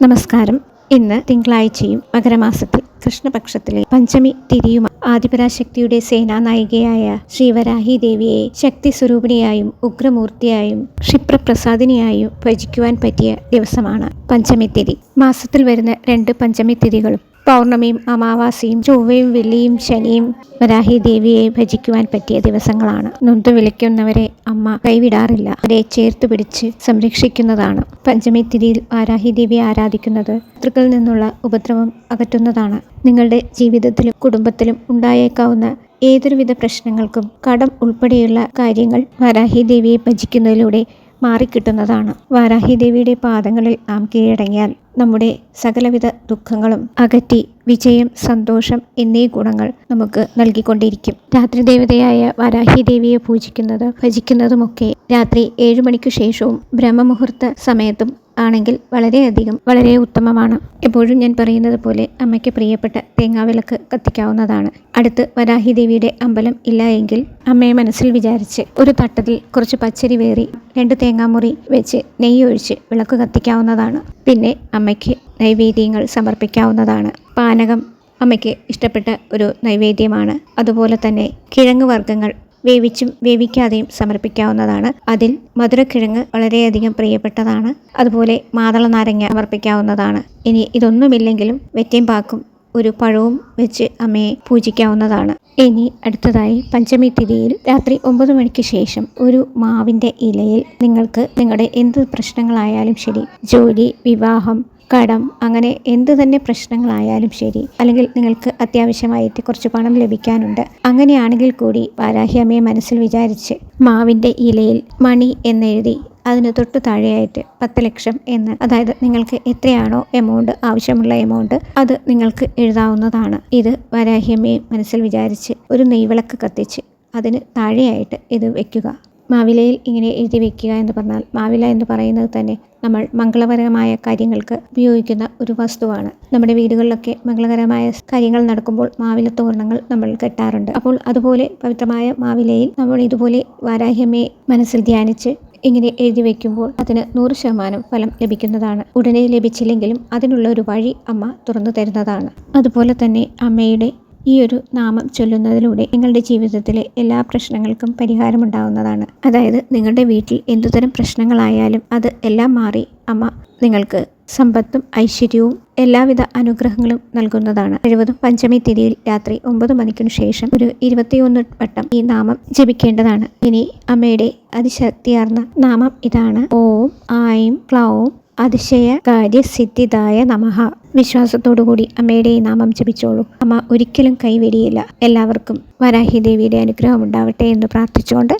നമസ്കാരം. ഇന്ന് തിങ്കളാഴ്ചയും മകരമാസത്തിൽ കൃഷ്ണപക്ഷത്തിലെ പഞ്ചമി തിരിയും ആദിപരാശക്തിയുടെ സേനാനായികയായ ശ്രീവരാഹി ദേവിയെ ശക്തി സ്വരൂപിണിയായും ഉഗ്രമൂർത്തിയായും ക്ഷിപ്രപ്രസാദിനിയായും ഭജിക്കുവാൻ പറ്റിയ ദിവസമാണ് പഞ്ചമി തിരി. മാസത്തിൽ വരുന്ന രണ്ട് പഞ്ചമി തിരികളും പൗർണമിയും അമാവാസിയും ചൊവ്വയും വെള്ളിയും ശനിയും വരാഹി ദേവിയെ ഭജിക്കുവാൻ പറ്റിയ ദിവസങ്ങളാണ്. നൊന്തു വിളിക്കുന്നവരെ അമ്മ കൈവിടാറില്ല. അവരെ ചേർത്ത് പിടിച്ച് സംരക്ഷിക്കുന്നതാണ്. പഞ്ചമി തിരിയിൽ വാരാഹി ദേവിയെ ആരാധിക്കുന്നത് ശത്രുക്കളിൽ നിന്നുള്ള ഉപദ്രവം അകറ്റുന്നതാണ്. നിങ്ങളുടെ ജീവിതത്തിലും കുടുംബത്തിലും ഉണ്ടായേക്കാവുന്ന ഏതൊരുവിധ പ്രശ്നങ്ങൾക്കും കടം ഉൾപ്പെടെയുള്ള കാര്യങ്ങൾ വാരാഹി ദേവിയെ ഭജിക്കുന്നതിലൂടെ മാറിക്കിട്ടുന്നതാണ്. വാരാഹി ദേവിയുടെ പാദങ്ങളിൽ നാം കീഴടങ്ങിയാൽ നമ്മുടെ സകലവിധ ദുഃഖങ്ങളും അകറ്റി വിജയം സന്തോഷം എന്നീ ഗുണങ്ങൾ നമുക്ക് നൽകിക്കൊണ്ടിരിക്കും. രാത്രി ദേവതയായ വരാഹി ദേവിയെ പൂജിക്കുന്നത് ഭജിക്കുന്നതുമൊക്കെ രാത്രി ഏഴു മണിക്കു ശേഷവും ബ്രഹ്മമുഹൂർത്ത സമയത്തും ആണെങ്കിൽ വളരെയധികം വളരെ ഉത്തമമാണ്. എപ്പോഴും ഞാൻ പറയുന്നത് പോലെ അമ്മയ്ക്ക് പ്രിയപ്പെട്ട തേങ്ങാവിളക്ക് കത്തിക്കാവുന്നതാണ്. അടുത്ത് വരാഹി ദേവിയുടെ അമ്പലം ഇല്ല എങ്കിൽ അമ്മയെ മനസ്സിൽ വിചാരിച്ച് ഒരു തട്ടത്തിൽ കുറച്ച് പച്ചരി വേറി രണ്ട് തേങ്ങാമുറി വെച്ച് നെയ്യ് ഒഴിച്ച് വിളക്ക് കത്തിക്കാവുന്നതാണ്. പിന്നെ അമ്മയ്ക്ക് നൈവേദ്യങ്ങൾ സമർപ്പിക്കാവുന്നതാണ്. പാനകം അമ്മയ്ക്ക് ഇഷ്ടപ്പെട്ട ഒരു നൈവേദ്യമാണ്. അതുപോലെ തന്നെ കിഴങ്ങ് വർഗങ്ങൾ വേവിച്ചും വേവിക്കാതെയും സമർപ്പിക്കാവുന്നതാണ്. അതിൽ മധുരക്കിഴങ്ങ് വളരെയധികം പ്രിയപ്പെട്ടതാണ്. അതുപോലെ മാതള നാരങ്ങ സമർപ്പിക്കാവുന്നതാണ്. ഇനി ഇതൊന്നുമില്ലെങ്കിലും വെറ്റയും പാക്കും ഒരു പഴവും വെച്ച് അമ്മയെ പൂജിക്കാവുന്നതാണ്. ഇനി അടുത്തതായി പഞ്ചമി തിഥിയിൽ രാത്രി ഒമ്പത് മണിക്ക് ശേഷം ഒരു മാവിന്റെ ഇലയിൽ നിങ്ങൾക്ക് നിങ്ങളുടെ എന്ത് പ്രശ്നങ്ങളായാലും ശരി ജോലി വിവാഹം കടം അങ്ങനെ എന്ത് തന്നെ പ്രശ്നങ്ങളായാലും ശരി. അല്ലെങ്കിൽ നിങ്ങൾക്ക് അത്യാവശ്യമായിട്ട് കുറച്ച് പണം ലഭിക്കാനുണ്ട്. അങ്ങനെയാണെങ്കിൽ കൂടി വാരാഹ്യമ്മയെ മനസ്സിൽ വിചാരിച്ച് മാവിന്റെ ഇലയിൽ മണി എന്നെഴുതി അതിന് തൊട്ട് താഴെയായിട്ട് പത്ത് ലക്ഷം എന്ന് അതായത് നിങ്ങൾക്ക് എത്രയാണോ എമൗണ്ട് ആവശ്യമുള്ള എമൗണ്ട് അത് നിങ്ങൾക്ക് എഴുതാവുന്നതാണ്. ഇത് വാരാഹ്യമ്മയെ മനസ്സിൽ വിചാരിച്ച് ഒരു നെയ്വിളക്ക് കത്തിച്ച് അതിന് താഴെയായിട്ട് ഇത് വെക്കുക. മാവിലയിൽ ഇങ്ങനെ എഴുതി വെക്കുക എന്ന് പറഞ്ഞാൽ മാവില എന്ന് പറയുന്നത് തന്നെ നമ്മൾ മംഗളപരമായ കാര്യങ്ങൾക്ക് ഉപയോഗിക്കുന്ന ഒരു വസ്തുവാണ്. നമ്മുടെ വീടുകളിലൊക്കെ മംഗളകരമായ കാര്യങ്ങൾ നടക്കുമ്പോൾ മാവില തോരണങ്ങൾ നമ്മൾ കെട്ടാറുണ്ട്. അപ്പോൾ അതുപോലെ പവിത്രമായ മാവിലയിൽ നമ്മൾ ഇതുപോലെ വാരാഹ്യമേ മനസ്സിൽ ധ്യാനിച്ച് ഇങ്ങനെ എഴുതി വയ്ക്കുമ്പോൾ അതിന് നൂറ് ശതമാനം ഫലം ലഭിക്കുന്നതാണ്. ഉടനെ ലഭിച്ചില്ലെങ്കിലും അതിനുള്ള ഒരു വഴി അമ്മ തുറന്നു തരുന്നതാണ്. അതുപോലെ തന്നെ അമ്മയുടെ ഈ ഒരു നാമം ചൊല്ലുന്നതിലൂടെ നിങ്ങളുടെ ജീവിതത്തിലെ എല്ലാ പ്രശ്നങ്ങൾക്കും പരിഹാരമുണ്ടാവുന്നതാണ്. അതായത് നിങ്ങളുടെ വീട്ടിൽ എന്തുതരം പ്രശ്നങ്ങളായാലും അത് എല്ലാം മാറി അമ്മ നിങ്ങൾക്ക് സമ്പത്തും ഐശ്വര്യവും എല്ലാവിധ അനുഗ്രഹങ്ങളും നൽകുന്നതാണ്. എഴുപതും പഞ്ചമി തിരിയിൽ രാത്രി ഒമ്പത് മണിക്കിനു ശേഷം ഒരു ഇരുപത്തിയൊന്ന് വട്ടം ഈ നാമം ജപിക്കേണ്ടതാണ്. ഇനി അമ്മയുടെ അതിശക്തിയാർന്ന നാമം ഇതാണ്. ഓം ആയും ക്ലൗം അതിശയ കാര്യസിദ്ധിതായ നമഃ. വിശ്വാസത്തോടുകൂടി അമ്മയുടെ ഈ നാമം ജപിച്ചോളൂ. അമ്മ ഒരിക്കലും കൈവെടിയില്ല. എല്ലാവർക്കും വരാഹി ദേവിയുടെ അനുഗ്രഹം ഉണ്ടാവട്ടെ എന്ന് പ്രാർത്ഥിച്ചുകൊണ്ട്